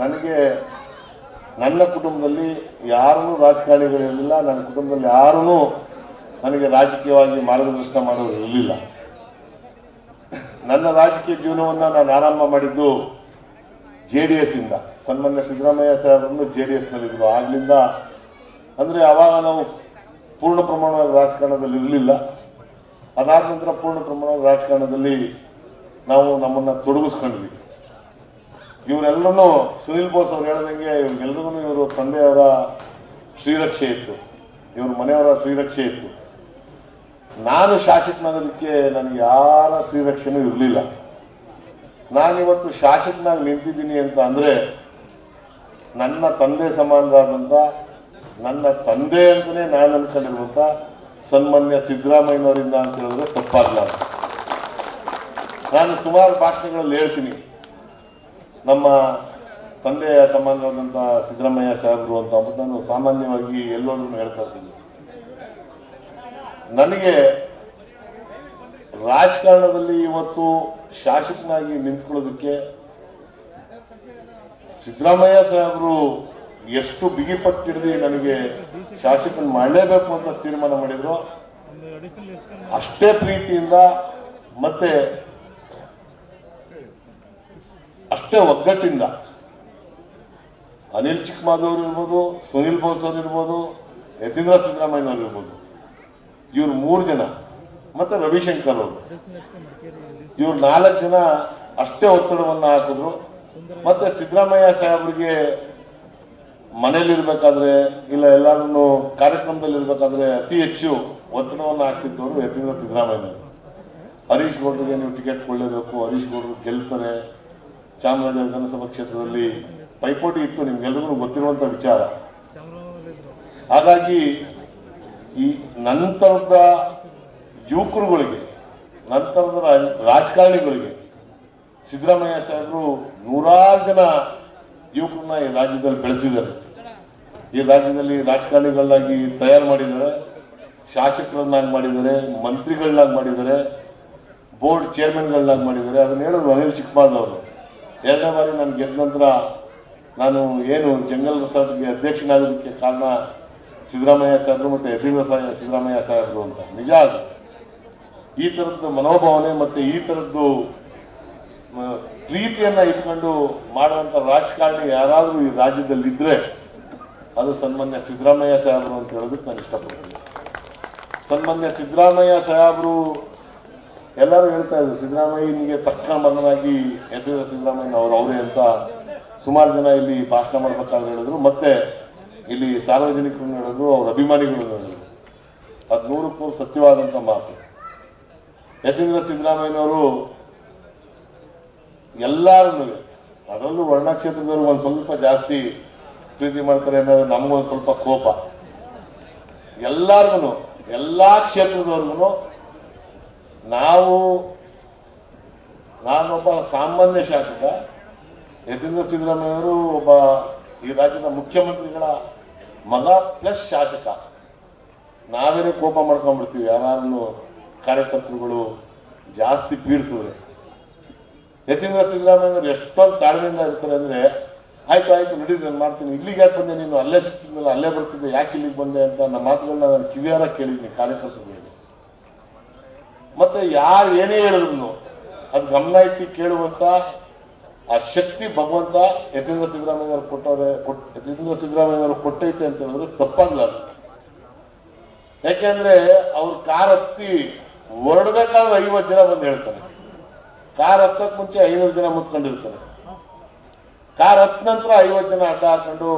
ನನಗೆ ನನ್ನ ಕುಟುಂಬದಲ್ಲಿ ಯಾರೂ ರಾಜಕಾರಣಿಗಳಿರಲಿಲ್ಲ ನನ್ನ ಕುಟುಂಬದಲ್ಲಿ ಯಾರೂ ನನಗೆ ರಾಜಕೀಯವಾಗಿ ಮಾರ್ಗದರ್ಶನ ಮಾಡೋರು ಇರಲಿಲ್ಲ. ನನ್ನ ರಾಜಕೀಯ ಜೀವನವನ್ನು ನಾನು ಆರಂಭ ಮಾಡಿದ್ದು ಜೆ ಡಿ ಎಸ್ ಇಂದ. ಸನ್ಮಾನ್ಯ ಸಿದ್ದರಾಮಯ್ಯ ಸಾಹೇಬರನ್ನು ಜೆ ಡಿ ಎಸ್ನಲ್ಲಿದ್ದರು ಆಗಲಿಂದ ಅಂದರೆ ಅವಾಗ ನಾವು ಪೂರ್ಣ ಪ್ರಮಾಣವಾಗಿ ರಾಜಕಾರಣದಲ್ಲಿ ಇರಲಿಲ್ಲ. ಅದಾದ ನಂತರ ಪೂರ್ಣ ಪ್ರಮಾಣವಾಗಿ ರಾಜಕಾರಣದಲ್ಲಿ ನಾವು ನಮ್ಮನ್ನು ತೊಡಗಿಸ್ಕೊಂಡ್ವಿ ಇವರೆಲ್ಲರೂ ಸುನಿಲ್ ಬೋಸ್ ಅವ್ರು ಹೇಳ್ದಂಗೆ ಇವ್ರಿಗೆಲ್ರಿಗೂ ಇವರು ತಂದೆಯವರ ಶ್ರೀರಕ್ಷೆ ಇತ್ತು. ಇವ್ರ ಮನೆಯವರ ಶ್ರೀರಕ್ಷೆ ಇತ್ತು. ನಾನು ಶಾಸಕನಾಗೋದಕ್ಕೆ ನನಗೆ ಯಾರ ಶ್ರೀರಕ್ಷೆನೂ ಇರಲಿಲ್ಲ. ನಾನಿವತ್ತು ಶಾಸಕನಾಗಿ ನಿಂತಿದ್ದೀನಿ ಅಂತ ಅಂದರೆ ನನ್ನ ತಂದೆ ಸಮಾನರಾದಂಥ ನನ್ನ ತಂದೆ ಅಂತಲೇ ನಾನು ಅನ್ಕೊಂಡಿರುವಂಥ ಸನ್ಮಾನ್ಯ ಸಿದ್ದರಾಮಯ್ಯನವರಿಂದ ಅಂತ ಹೇಳಿದ್ರೆ ತಪ್ಪಾಗಲ್ಲ ನಾನು ಸುಮಾರು ಭಾಷಣಗಳಲ್ಲಿ ಹೇಳ್ತೀನಿ. ನಮ್ಮ ತಂದೆಯ ಸಂಬಂಧವಾದಂಥ ಸಿದ್ದರಾಮಯ್ಯ ಸಾಹೇಬರು ಅಂತ ನಾನು ಸಾಮಾನ್ಯವಾಗಿ ಎಲ್ಲೋದ್ರೂ ಹೇಳ್ತಾ ಇರ್ತೀನಿ. ನನಗೆ ರಾಜಕಾರಣದಲ್ಲಿ ಇವತ್ತು ಶಾಸಕನಾಗಿ ನಿಂತ್ಕೊಳ್ಳೋದಕ್ಕೆ ಸಿದ್ದರಾಮಯ್ಯ ಸಾಹೇಬರು ಎಷ್ಟು ಬಿಗಿಪಟ್ಟು ಹಿಡಿದು ನನಗೆ ಶಾಸಕನ ಮಾಡಲೇಬೇಕು ಅಂತ ತೀರ್ಮಾನ ಮಾಡಿದ್ರು. ಅಷ್ಟೇ ಪ್ರೀತಿಯಿಂದ ಮತ್ತೆ ಅಷ್ಟೇ ಒಗ್ಗಟ್ಟಿಂದ. ಅನಿಲ್ ಚಿಕ್ಕಮಾದವ್ರು ಇರ್ಬೋದು, ಸುನಿಲ್ ಬೋಸ್ ಅವ್ರು ಇರ್ಬೋದು, ಯತೀಂದ್ರ ಸಿದ್ದರಾಮಯ್ಯನವ್ರು ಇರ್ಬೋದು. ಇವ್ರು ಮೂರು ಜನ, ಮತ್ತೆ ರವಿಶಂಕರ್ ಅವರು. ಇವ್ರು ನಾಲ್ಕು ಜನ ಅಷ್ಟೇ ಒತ್ತಡವನ್ನು ಹಾಕಿದ್ರು. ಮತ್ತೆ ಸಿದ್ದರಾಮಯ್ಯ ಸಾಹೇಬ್ರಿಗೆ ಮನೇಲಿ ಇರ್ಬೇಕಾದ್ರೆ, ಇಲ್ಲ ಎಲ್ಲಾರನ್ನು ಕಾರ್ಯಕ್ರಮದಲ್ಲಿ ಇರ್ಬೇಕಾದ್ರೆ ಅತಿ ಹೆಚ್ಚು ಒತ್ತಡವನ್ನು ಹಾಕ್ತಿದ್ದವರು ಯತೀಂದ್ರ ಸಿದ್ದರಾಮಯ್ಯ ಹರೀಶ್ ಗೌಡ್ರಿಗೆ ನೀವು ಟಿಕೆಟ್ ಕೊಳ್ಳೇಬೇಕು ಹರೀಶ್ ಗೌಡ್ರು ಗೆಲ್ತಾರೆ ಚಾಮರಾಜ ವಿಧಾನಸಭಾ ಕ್ಷೇತ್ರದಲ್ಲಿ ಪೈಪೋಟಿ ಇತ್ತು, ನಿಮ್ಗೆಲ್ರಿಗೂ ಗೊತ್ತಿರುವಂತ ವಿಚಾರ. ಹಾಗಾಗಿ ಈ ನಂತರದ ಯುವಕರುಗಳಿಗೆ, ನಂತರದ ರಾಜ- ರಾಜಕಾರಣಿಗಳಿಗೆ ಸಿದ್ದರಾಮಯ್ಯ ಸಾಹೇಬರು ನೂರಾರು ಜನ ಯುವಕರನ್ನ ಈ ರಾಜ್ಯದಲ್ಲಿ ಬೆಳೆಸಿದ್ದಾರೆ. ಈ ರಾಜ್ಯದಲ್ಲಿ ರಾಜಕಾರಣಿಗಳನ್ನಾಗಿ ತಯಾರು ಮಾಡಿದ್ದಾರೆ, ಶಾಸಕರನ್ನಾಗಿ ಮಾಡಿದ್ದಾರೆ, ಮಂತ್ರಿಗಳನ್ನಾಗಿ ಮಾಡಿದ್ದಾರೆ, ಬೋರ್ಡ್ ಚೇರ್ಮನ್ಗಳನ್ನಾಗಿ ಮಾಡಿದ್ದಾರೆ. ಅದನ್ನ ಹೇಳೋದು ಅನಿಲ್ ಚಿಕ್ಕಮಾದ್ ಅವರು ಎರಡನೇ ಬಾರಿ ನಾನು ಗೆದ್ದ ನಂತರ ನಾನು ಏನು ಜಂಗಲ್ ರೆಸಾರ್ಟ್ಗೆ ಅಧ್ಯಕ್ಷನಾಗೋದಕ್ಕೆ ಕಾರಣ ಸಿದ್ದರಾಮಯ್ಯ ಸಾಹೇಬರು ಮತ್ತು ಯತೀಂದ್ರ ಸಿದ್ದರಾಮಯ್ಯ ಸಾಹೇಬರು ಅಂತ. ನಿಜ ಅದು. ಈ ಥರದ್ದು ಮನೋಭಾವನೆ ಮತ್ತು ಈ ಥರದ್ದು ಪ್ರೀತಿಯನ್ನು ಇಟ್ಕೊಂಡು ಮಾಡುವಂಥ ರಾಜಕಾರಣಿ ಯಾರಾದರೂ ಈ ರಾಜ್ಯದಲ್ಲಿದ್ದರೆ ಅದು ಸನ್ಮಾನ್ಯ ಸಿದ್ದರಾಮಯ್ಯ ಸಾಹೇಬರು ಅಂತ ಹೇಳೋದಕ್ಕೆ ನಾನು ಇಷ್ಟಪಡ್ತೀನಿ. ಸನ್ಮಾನ್ಯ ಸಿದ್ದರಾಮಯ್ಯ ಸಾಹೇಬರು ಎಲ್ಲರೂ ಹೇಳ್ತಾ ಇದ್ರು, ಸಿದ್ದರಾಮಯ್ಯನಿಗೆ ತಕ್ಕ ಮಗನಾಗಿ ಯತೀಂದ್ರ ಸಿದ್ದರಾಮಯ್ಯ ಅವರು ಅವರೇ ಅಂತ ಸುಮಾರು ಜನ ಇಲ್ಲಿ ಭಾಷಣ ಮಾಡ್ಬೇಕಾದ್ರೆ ಹೇಳಿದ್ರು. ಮತ್ತೆ ಇಲ್ಲಿ ಸಾರ್ವಜನಿಕರು ಹೇಳಿದ್ರು, ಅವ್ರ ಅಭಿಮಾನಿಗಳು ಹೇಳಿದ್ರು. ಅದು ನೂರಕ್ಕೂ ನೂರು ಸತ್ಯವಾದಂಥ ಮಾತು. ಯತೀಂದ್ರ ಸಿದ್ದರಾಮಯ್ಯನವರು ಎಲ್ಲರನ್ನೂ, ಅದರಲ್ಲೂ ವರ್ಣ ಕ್ಷೇತ್ರದವರು ಒಂದು ಸ್ವಲ್ಪ ಜಾಸ್ತಿ ಪ್ರೀತಿ ಮಾಡ್ತಾರೆ ಅನ್ನೋದು ನಮಗೊಂದು ಸ್ವಲ್ಪ ಕೋಪ. ಎಲ್ಲಾರ್ಗು ಎಲ್ಲಾ ಕ್ಷೇತ್ರದವ್ರಿಗೂ ನಾವು, ನಾನೊಬ್ಬ ಸಾಮಾನ್ಯ ಶಾಸಕ, ಯತೀಂದ್ರ ಸಿದ್ದರಾಮಯ್ಯವರು ಒಬ್ಬ ಈ ರಾಜ್ಯದ ಮುಖ್ಯಮಂತ್ರಿಗಳ ಮಗ ಪ್ಲಸ್ ಶಾಸಕ. ನಾವೇನೇ ಕೋಪ ಮಾಡ್ಕೊಂಡ್ಬಿಡ್ತೀವಿ ಯಾರನ್ನು ಕಾರ್ಯಕರ್ತರುಗಳು ಜಾಸ್ತಿ ಪೀಡಿಸಿದ್ರೆ. ಯತೀಂದ್ರ ಸಿದ್ದರಾಮಯ್ಯನವರು ಎಷ್ಟೊಂದು ತಾಳ್ಮೆಯಿಂದ ಇರ್ತಾರೆ ಅಂದರೆ, ಆಯ್ತು ಆಯ್ತು ನಡೀರಿ ನಾನು ಮಾಡ್ತೀನಿ. ಇಲ್ಲಿಗೆ ಯಾಕೆ ಬಂದೆ ನೀನು? ಅಲ್ಲೇ ಸಿಕ್ತಿದ್ದಲ್ಲ ಅಲ್ಲೇ ಬರ್ತಿದ್ದೆ, ಯಾಕೆ ಇಲ್ಲಿಗೆ ಬಂದೆ? ಅಂತ ನಮ್ಮ ಮಾತುಗಳನ್ನ ನಾನು ಕಿವಿಯಾರ ಕೇಳಿದ್ದೀನಿ ಕಾರ್ಯಕರ್ತರಿಗೆ ಯಾರು ಏನೇ ಹೇಳಿದ್ರು ಅದು ಗಮನ ಇಟ್ಟು ಕೇಳುವಂತ ಆ ಶಕ್ತಿ ಭಗವಂತ ಯತೀಂದ್ರ ಸಿದ್ದರಾಮಯ್ಯನವರು ಕೊಟ್ಟವ್ರೆ, ಕೊಟ್, ಯತೀಂದ್ರ ಸಿದ್ದರಾಮಯ್ಯನವರು ಕೊಟ್ಟೈತೆ ಅಂತ ಹೇಳಿದ್ರೆ ತಪ್ಪಾಗ್ಲಾರ್ದು ಯಾಕೆಂದ್ರೆ ಅವ್ರ ಕಾರ್ ಹತ್ತಿ ಹೊರಡ್ಬೇಕಾದ್ರೆ ಐವತ್ತು ಜನ ಬಂದು ಹೇಳ್ತಾರೆ. ಕಾರ್ ಹತ್ತಕ್ ಮುಂಚೆ ಐನೂರು ಜನ ಮುತ್ಕೊಂಡಿರ್ತಾರೆ. ಕಾರ್ ಹತ್ತ ನಂತರ ಐವತ್ತು ಜನ ಅಡ್ಡ ಹಾಕೊಂಡು